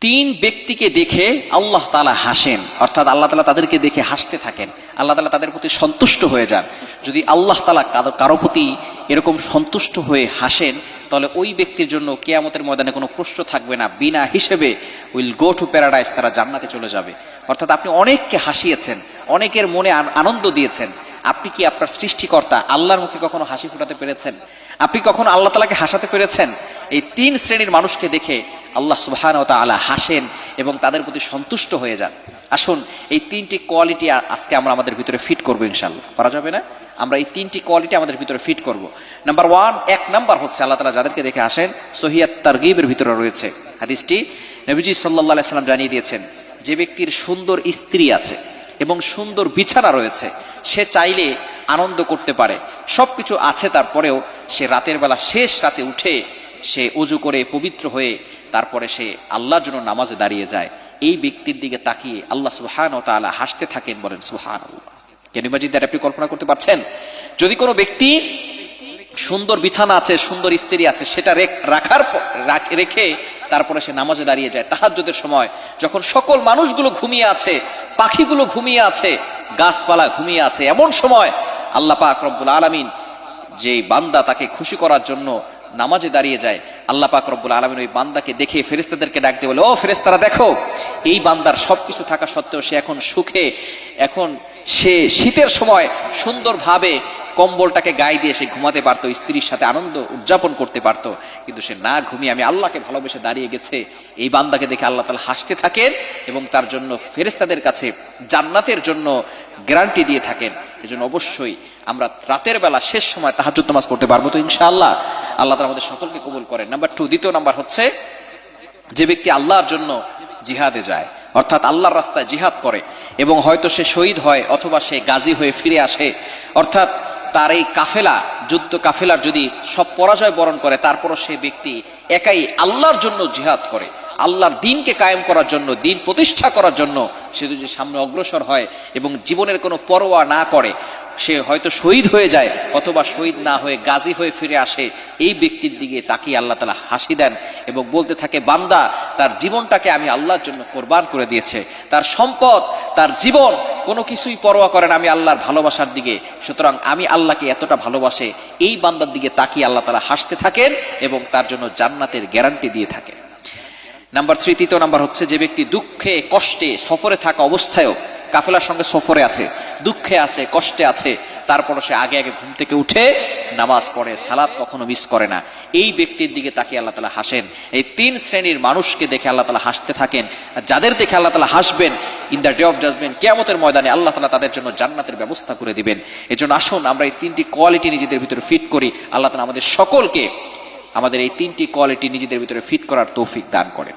তিন ব্যক্তিকে দেখে আল্লাহ তালা হাসেন। অর্থাৎ আল্লাহ তালা তাদেরকে দেখে হাসতে থাকেন। আল্লাহ তালা তাদের প্রতি সন্তুষ্ট হয়ে যান। যদি আল্লাহ তালা কারো- প্রতি এরকম সন্তুষ্ট হয়ে হাসেন, তাহলে ওই ব্যক্তির জন্য কেয়ামতের ময়দানে কোনো প্রশ্ন থাকবে না। বিনা হিসেবে উইল গো টু প্যারাডাইস, তারা জান্নাতে চলে যাবে। অর্থাৎ আপনি অনেককে হাসিয়েছেন, অনেকের মনে আনন্দ দিয়েছেন। আপনি কি আপনার সৃষ্টিকর্তা আল্লাহর মুখে কখনো হাসি ফুটাতে পেরেছেন? আপনি কখনো আল্লাহ তালাকে হাসাতে পেরেছেন? এই তিন শ্রেণির মানুষকে দেখে আল্লাহ সুবহান ও তাআলা হাসেন এবং তাদের প্রতি সন্তুষ্ট হয়ে যান। আসুন, এই তিনটি কোয়ালিটি আজকে আমরা আমাদের ভিতরে ফিট করব ইনশাল্লাহ করা যাবে না? আমরা এই তিনটি কোয়ালিটি আমাদের ভিতরে ফিট করব। নাম্বার ওয়ান এক নাম্বার হচ্ছে, আল্লাহ তালা যাদেরকে দেখে আসেন সহিয়াত তারগিবের ভিতরে রয়েছে। হাদিসটি নবীজি সাল্লাহ সাল্লাম জানিয়ে দিয়েছেন, যে ব্যক্তির সুন্দর স্ত্রী আছে এবং সুন্দর বিছানা রয়েছে, সে চাইলে আনন্দ করতে পারে। সব কিছু আছে তারপরেও সে রাতের বেলা শেষ রাতে উঠে সে উজু করে পবিত্র হয়ে তারপরে সে আল্লাহর জন্য নামাজে দাঁড়িয়ে যায়। এই ব্যক্তির দিকে তাকিয়ে আল্লাহ সুহান ও তাআলা হাসতে থাকেন বলেন সুহান আল্লাহ কেনিমাজিদ আপনি কল্পনা করতে পারছেন? যদি কোনো ব্যক্তি সুন্দর বিছানা আছে, সুন্দর স্ত্রী আছে, সেটা রেখ- রাখার রেখে তারপরে সে নামাজে দাঁড়িয়ে যায়। তাহাজ্জুদের সময় যখন সকল মানুষগুলো ঘুমিয়ে আছে, পাখিগুলো ঘুমিয়ে আছে, গাছপালা ঘুমিয়ে আছে, এমন সময় আল্লাহ পাক রব্বুল আলামিন যে বান্দা তাকে খুশি করার জন্য নামাজে দাঁড়িয়ে যায়। আল্লাহ পাক রব্বুল আলমিন ওই বান্দাকে দেখে ফেরেস্তাদেরকে ডাক দিয়ে বলে, ও ফেরেস্তারা দেখো, এই বান্দার সবকিছু থাকা সত্ত্বেও সে এখন সুখে, এখন সে শীতের সময় সুন্দরভাবে কম্বলটাকে গায়ে দিয়ে সে ঘুমাতে পারতো, স্ত্রীর সাথে আনন্দ উদযাপন করতে পারতো। কিন্তু সে না ঘুমিয়ে আমি আল্লাহকে ভালোবেসে দাঁড়িয়ে গেছে। এই বান্দাকে দেখে আল্লাহ তালা হাসতে থাকেন এবং তার জন্য ফেরেস্তাদের কাছে জান্নাতের জন্য গ্যারান্টি দিয়ে থাকেন। এজন্য অবশ্যই আমরা রাতের বেলা শেষ সময় তাহাজুদ নামাজ পড়তে পারব তো ইনশাআল্লাহ। আল্লাহ তালা আমাদের সকলকে কবুল করেন। নাম্বার টু দ্বিতীয় নাম্বার হচ্ছে যে ব্যক্তি আল্লাহর জন্য জিহাদে যায়, অর্থাৎ আল্লাহর রাস্তায় জিহাদ করে এবং হয়তো সে শহীদ হয় অথবা সে গাজী হয়ে ফিরে আসে, অর্থাৎ তার এই কাফেলা, যুদ্ধ কাফেলার যদি সব পরাজয় বরণ করে, তারপরও সে ব্যক্তি একাই আল্লাহর জন্য জিহাদ করে। আল্লাহর দিনকে কায়েম করার জন্য, দিন প্রতিষ্ঠা করার জন্য সে যদি সামনে অগ্রসর হয় এবং জীবনের কোনো পরোয়া না করে, সে হয়তো শহীদ হয়ে যায় অথবা শহীদ না হয়ে গাজী হয়ে ফিরে আসে, এই ব্যক্তির দিকে তাকিয়ে আল্লাহ তালা হাসি দেন এবং বলতে থাকে, বান্দা, তার জীবনটাকে আমি আল্লাহর জন্য কোরবান করে দিয়েছে, তার সম্পদ, তার জীবন, কোনো কিছুই পরোয়া করেন আমি আল্লাহর ভালোবাসার দিকে, সুতরাং আমি আল্লাহকে এতটা ভালোবাসে, এই বান্দার দিকে তাকিয়ে আল্লাহ তালা হাসতে থাকেন এবং তার জন্য জান্নাতের গ্যারান্টি দিয়ে থাকেন। নাম্বার থ্রি তৃতীয় নাম্বার হচ্ছে যে ব্যক্তি দুঃখে, কষ্টে, সফরে থাকা অবস্থায়ও কাফেলার সঙ্গে সফরে আছে, দুঃখে আছে, কষ্টে আছে, তারপরও সে আগে আগে ঘুম থেকে উঠে নামাজ পড়ে সালাদ কখনো মিস করে না। এই ব্যক্তির দিকে তাকে আল্লাহ তালা হাসেন। এই তিন শ্রেণির মানুষকে দেখে আল্লাহ তালা হাসতে থাকেন। যাদের দেখে আল্লাহ তালা হাসবেন in the day of judgement কেয়ামতের ময়দানে আল্লাহ তালা তাদের জন্য জান্নাতের ব্যবস্থা করে দিবেন। এজন্য আসুন, আমরা এই তিনটি কোয়ালিটি নিজেদের ভিতরে ফিট করি। আল্লাহ তালা আমাদের সকলকে আমাদের এই তিনটি কোয়ালিটি নিজেদের ভিতরে ফিট করার তৌফিক দান করেন।